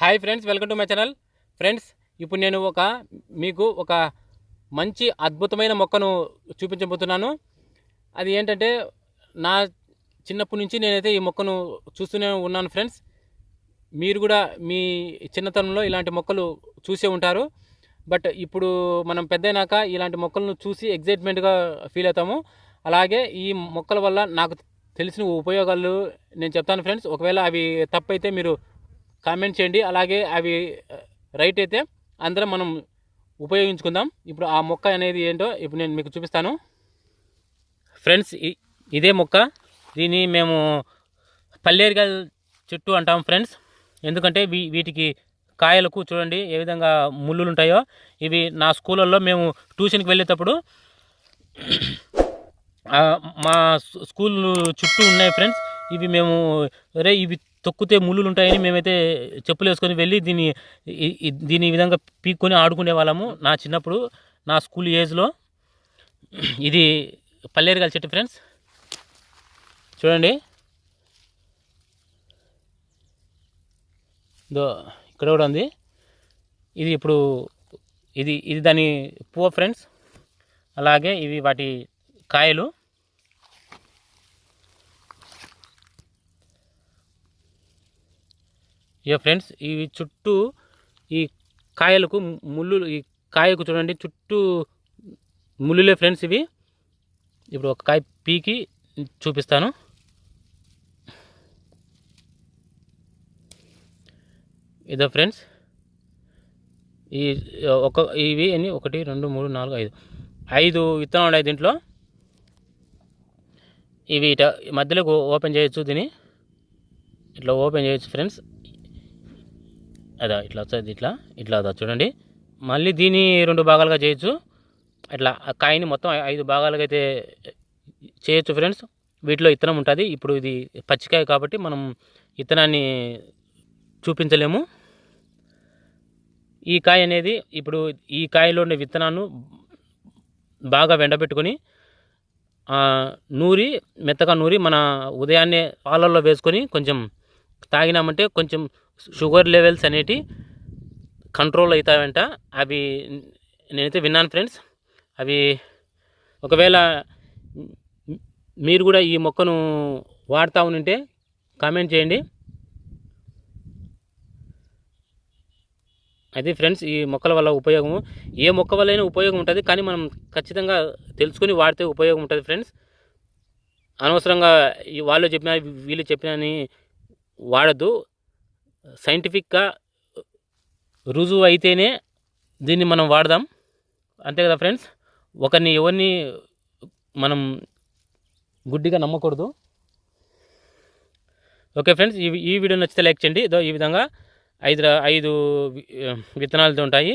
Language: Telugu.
Hi friends welcome to my channel. Friends ఇప్పుడు నేను ఒక మీకు ఒక మంచి అద్భుతమైన మొక్కను చూపించబోతున్నాను. అది ఏంటంటే నా చిన్నప్పటి నుంచి నేనైతే ఈ మొక్కను చూస్తూనే ఉన్నాను ఫ్రెండ్స్. మీరు కూడా మీ చిన్నతనంలో ఇలాంటి మొక్కలు చూసే ఉంటారు. బట్ ఇప్పుడు మనం పెద్దయినాక ఇలాంటి మొక్కలను చూసి ఎగ్జైట్మెంట్గా ఫీల్ అవుతాము. అలాగే ఈ మొక్కల వల్ల నాకు తెలిసిన ఉపయోగాలు నేను చెప్తాను ఫ్రెండ్స్. ఒకవేళ అవి తప్పైతే మీరు కామెంట్ చేయండి. అలాగే అవి రైట్ అయితే అందరం మనం ఉపయోగించుకుందాం. ఇప్పుడు ఆ మొక్క అనేది ఏంటో ఇప్పుడు నేను మీకు చూపిస్తాను. ఫ్రెండ్స్ ఇ- ఇదే మొక్క. దీన్ని మేము పల్లేరుగా చెట్టు అంటాం ఫ్రెండ్స్. ఎందుకంటే వీ వీటికి కాయలకు చూడండి ఏ విధంగా ముళ్ళులు ఉంటాయో ఇవి నా స్కూళ్ళల్లో మేము ట్యూషన్కి వెళ్ళేటప్పుడు మా స్కూల్ చుట్టూ ఉన్నాయి ఫ్రెండ్స్. ఇవి మేము రే ఇవి తొక్కితే ముళ్ళులు ఉంటాయని మేమైతే చెప్పులు వేసుకొని వెళ్ళి దీన్ని దీని దీన్ని విధంగా పీక్కొని ఆడుకునే వాళ్ళము నా చిన్నప్పుడు నా స్కూల్ ఏజ్లో. ఇది పల్లేరుగల చెట్టు ఫ్రెండ్స్ చూడండి. దో ఇక్కడ కూడా ఉంది. ఇది ఇప్పుడు ఇది ఇది దాని పువ్వు ఫ్రెండ్స్ అలాగే ఇవి వాటి కాయలు. ఇక ఫ్రెండ్స్ ఇవి చుట్టూ ఈ కాయలకు ముళ్ళు ఈ కాయకు చూడండి చుట్టూ ముళ్ళులే ఫ్రెండ్స్ ఇవి. ఇప్పుడు ఒక కాయ పీకి చూపిస్తాను. ఇదో ఫ్రెండ్స్ ఈ ఒక ఇవి ఎన్ని? ఒకటి రెండు మూడు నాలుగు ఐదు. ఐదు విత్తనాలు ఉన్నాయి దీంట్లో. ఇవి ఇట మధ్యలో ఓపెన్ చేయొచ్చు దీన్ని. ఇట్లా ఓపెన్ చేయొచ్చు ఫ్రెండ్స్. అదా ఇట్లా వస్తుంది ఇట్లా ఇట్లా అదా చూడండి. మళ్ళీ దీన్ని రెండు భాగాలుగా చేయొచ్చు. ఇట్లా ఆ కాయని మొత్తం ఐదు భాగాలుగా అయితే చేయొచ్చు ఫ్రెండ్స్. వీటిలో ఇత్తనం ఉంటుంది. ఇప్పుడు ఇది పచ్చికాయ కాబట్టి మనం ఇత్తనాన్ని చూపించలేము. ఈ కాయ అనేది ఇప్పుడు ఈ కాయలో ఉండే విత్తనాన్ని బాగా వెండబెట్టుకొని నూరి మెత్తగా నూరి మన ఉదయాన్నే పాలల్లో వేసుకొని కొంచెం తాగినామంటే కొంచెం షుగర్ లెవెల్స్ అనేటి కంట్రోల్ అవుతాయంట అవి నేనైతే విన్నాను ఫ్రెండ్స్. అవి ఒకవేళ మీరు కూడా ఈ మొక్కను వాడుతూ ఉంటే కామెంట్ చేయండి. అది ఫ్రెండ్స్ ఈ మొక్కల వల్ల ఉపయోగము ఏ మొక్క వల్లైనా ఉపయోగం ఉంటుంది కానీ మనం ఖచ్చితంగా తెలుసుకొని వాడితే ఉపయోగం ఉంటుంది ఫ్రెండ్స్. అనవసరంగా ఈ వాళ్ళు చెప్పిన వీళ్ళు చెప్పిన అని వాడద్దు. సైంటిఫిక్గా రుజువు అయితేనే దీన్ని మనం వాడదాం. అంతే కదా ఫ్రెండ్స్? ఒకరిని ఎవరిని మనం గుడ్డిగా నమ్మకూడదు. ఓకే ఫ్రెండ్స్ ఈ ఈ వీడియో నచ్చితే లైక్ చేయండి. ఇదో ఈ విధంగా ఐదు ఐదు విత్తనాలతో ఉంటాయి.